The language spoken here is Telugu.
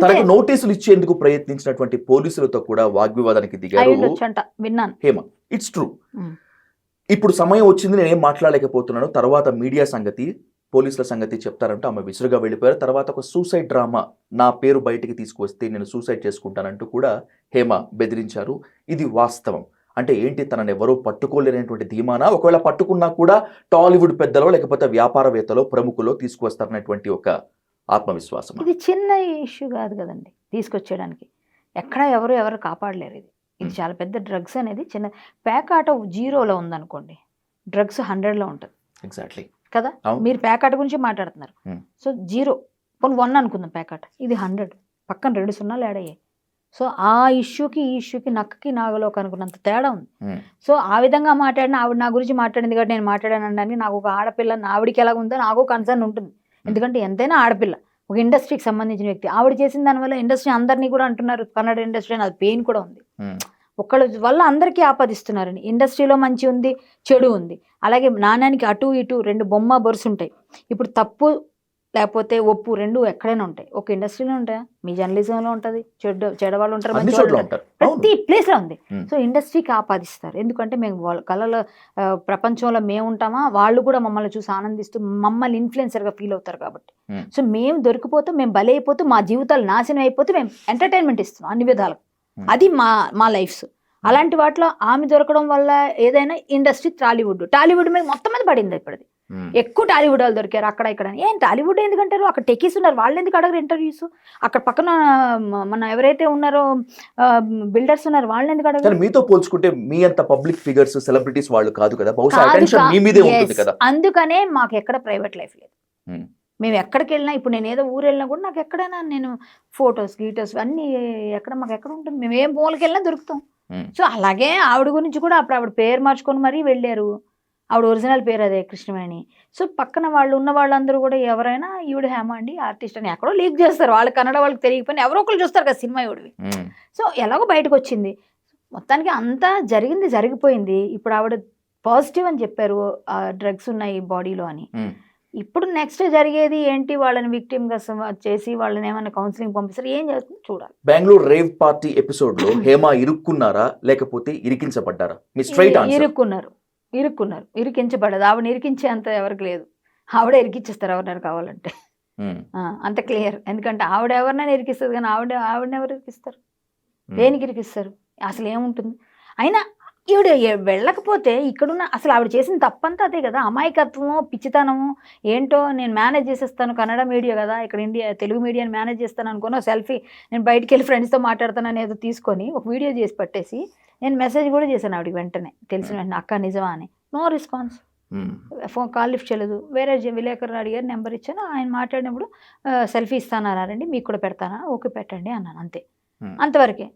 తనకు నోటీసులు ఇచ్చేందుకు ప్రయత్నించినటువంటి పోలీసులతో కూడా వాగ్వివాదానికి దిగారు విన్నాను. Hema it's true. ఇప్పుడు సమయం వచ్చింది నేనేం మాట్లాడలేకపోతున్నాను. తర్వాత మీడియా సంగతి పోలీసుల సంగతి చెప్తారంటూ ఆమె విసురుగా వెళ్ళిపోయారు. తర్వాత ఒక సూసైడ్ డ్రామా నా పేరు బయటికి తీసుకొస్తే నేను సూసైడ్ చేసుకుంటానంటూ కూడా హేమ బెదిరించారు. ఇది వాస్తవం. అంటే ఏంటి తనని ఎవరో పట్టుకోలేనటువంటి ధీమానా? ఒకవేళ పట్టుకున్నా కూడా టాలీవుడ్ పెద్దలో లేకపోతే వ్యాపారవేత్తలో ప్రముఖులో తీసుకువస్తారనేటువంటి ఒక ఆత్మవిశ్వాసం ఇది చిన్న ఇష్యూ కాదు కదండి తీసుకొచ్చేయడానికి. ఎక్కడ ఎవరు ఎవరు కాపాడలేరు ఇది. ఇది. చాలా పెద్ద డ్రగ్స్ అనేది చిన్న ప్యాక్ ఆట జీరోలో ఉందనుకోండి డ్రగ్స్ హండ్రెడ్లో ఉంటుంది. ఎగ్జాక్ట్లీ. కదా. మీరు ప్యాక్ ఆట గురించి మాట్లాడుతున్నారు. సో జీరో పోనీ వన్ అనుకుందాం ప్యాక్ ఆట. ఇది హండ్రెడ్ పక్కన రెండు సున్నాలు యాడ్ అయ్యాయి. సో ఆ ఇష్యూకి ఈ ఇష్యూకి నక్కకి నాగలోకి అనుకున్నంత తేడా ఉంది. సో ఆ విధంగా మాట్లాడిన ఆవిడ నా గురించి మాట్లాడింది కాబట్టి నేను మాట్లాడాను అనడానికి నాకు ఒక ఆడపిల్ల నా ఆవిడకి ఎలా ఉందో నాకు కన్సర్న్ ఉంటుంది. ఎందుకంటే ఎంతైనా ఆడపిల్ల ఒక ఇండస్ట్రీకి సంబంధించిన వ్యక్తి. ఆవిడ చేసిన దానివల్ల ఇండస్ట్రీ అందరినీ కూడా అంటున్నారు. కన్నడ ఇండస్ట్రీ అని అది పెయిన్ కూడా ఉంది. ఒకళ్ళ వల్ల అందరికీ ఆపాదిస్తున్నారని. ఇండస్ట్రీలో మంచి ఉంది చెడు ఉంది. అలాగే నాణ్యానికి అటు ఇటు రెండు బొమ్మ బొరుసు ఉంటాయి ఇప్పుడు తప్పు లేకపోతే ఒప్పు రెండు ఎక్కడైనా ఉంటాయి. ఒక ఇండస్ట్రీలో ఉంటాయా? మీ జర్నలిజంలో ఉంటుంది. చెడు చెడవాళ్ళు ఉంటారు మంచి వాళ్ళు ఉంటారు. ప్రతి ప్లేస్లో ఉంది. సో ఇండస్ట్రీకి ఆపాదిస్తారు. ఎందుకంటే మేము వాళ్ళ కళల ప్రపంచంలో మేము ఉంటామా? వాళ్ళు కూడా మమ్మల్ని చూసి ఆనందిస్తూ మమ్మల్ని ఇన్ఫ్లుయెన్సర్గా ఫీల్ అవుతారు కాబట్టి. సో మేము దొరికిపోతే మేము బలైపోతూ మా జీవితాలు నాశనం అయిపోతే మేము ఎంటర్టైన్మెంట్ ఇస్తున్నాం అన్ని విధాలు Hmm. అది మా మా లైఫ్స్ అలాంటి వాటిలో ఆమె దొరకడం వల్ల ఏదైనా ఇండస్ట్రీ టాలీవుడ్. టాలీవుడ్ మీద మొత్తం మీద పడింది ఇప్పుడు ఉమ్. ఎక్కువ టాలీవుడ్ వాళ్ళు దొరికారు అక్కడ ఇక్కడ. ఏం టాలీవుడ్ ఎందుకంటారు? అక్కడ టెకీస్ ఉన్నారు. వాళ్ళు ఎందుకు అడగరు ఇంటర్వ్యూస్? అక్కడ పక్కన మన ఎవరైతే ఉన్నారో బిల్డర్స్ ఉన్నారు వాళ్ళు ఎందుకు అడగరు? మీతో పోల్చుకుంటే మీ అంత పబ్లిక్ ఫిగర్స్ సెలబ్రిటీస్ వాళ్ళు కాదు కదా. బహుశా అటెన్షన్ మీ మీదే. ఉంటుంది కదా. అందుకనే మాకు ఎక్కడ ప్రైవేట్ లైఫ్ లేదు. Hmm. మేము ఎక్కడికి వెళ్ళినా ఇప్పుడు నేను ఏదో ఊరు వెళ్ళినా కూడా నాకు ఎక్కడైనా నేను ఫొటోస్ గీటోస్ అన్నీ ఎక్కడ మాకు ఎక్కడ ఉంటుంది? మేము ఏం మూలకి వెళ్ళినా దొరుకుతాం. Hmm. సో అలాగే ఆవిడ గురించి కూడా అప్పుడు ఆవిడ పేరు మార్చుకొని మరీ వెళ్ళారు. ఆవిడ ఒరిజినల్ పేరు అదే కృష్ణవేణి. సో పక్కన వాళ్ళు ఉన్న వాళ్ళందరూ కూడా ఎవరైనా ఈవిడ హేమ అండి ఆర్టిస్ట్ అని ఎక్కడో లీక్ చేస్తారు. వాళ్ళు కన్నడ వాళ్ళకి తెలియకపోయినా ఎవరో ఒకరు చూస్తారు కదా సినిమా ఈవిడవి. సో ఎలాగో బయటకు వచ్చింది. మొత్తానికి అంతా జరిగింది జరిగిపోయింది. ఇప్పుడు ఆవిడ పాజిటివ్ అని చెప్పారు డ్రగ్స్ ఉన్నాయి బాడీలో అని. ఇప్పుడు నెక్స్ట్ జరిగేది ఏంటి? వాళ్ళని victim గా చేసి వాళ్ళని ఏమైనా కౌన్సిలింగ్ పంపిస్తారు? ఏం జరుగుతుందో చూడాలి. బెంగళూరు రేవ్ పార్టీ ఎపిసోడ్లో హేమ ఇరుక్కున్నారా? లేకపోతే ఇరికించబడ్డారా? ఇరుక్కున్నారు. ఇరుక్కున్నారు. ఇరికించబడదు. ఆవిడ ఇరికించే అంత ఎవరికి లేదు. ఆవిడ ఇరికిచ్చేస్తారు ఎవరినైనా కావాలంటే. ఆ, అంత క్లియర్. ఎందుకంటే ఆవిడ ఎవరినైనా ఇరికిస్తుంది కానీ ఆవిడ ఆవిడని ఎవరు ఇరికిస్తారు? దేనికి ఇరికిస్తారు? అసలు ఏముంటుంది అయినా ఈవిడ వెళ్ళకపోతే ఇక్కడున్న అసలు ఆవిడ చేసిన తప్పంతా అదే కదా. అమాయకత్వము పిచ్చితనము ఏంటో నేను మేనేజ్ చేసేస్తాను కన్నడ మీడియా కదా. ఇక్కడ ఇండియా తెలుగు మీడియాని మేనేజ్ చేస్తాను అనుకుని సెల్ఫీ నేను బయటికి వెళ్ళి ఫ్రెండ్స్తో మాట్లాడుతానని ఏదో తీసుకొని ఒక వీడియో చేసి పట్టేసి నేను మెసేజ్ కూడా చేశాను ఆవిడకి వెంటనే. తెలిసిన వెంటనే అక్క నిజమా అని. No response. Phone call lift చేయలేదు. వేరే విలేకరు అడిగారు నెంబర్ ఇచ్చాను. ఆయన మాట్లాడినప్పుడు సెల్ఫీ ఇస్తానారా రండి మీకు కూడా పెడతానా? ఓకే పెట్టండి అన్నాను అంతే. అంతవరకే.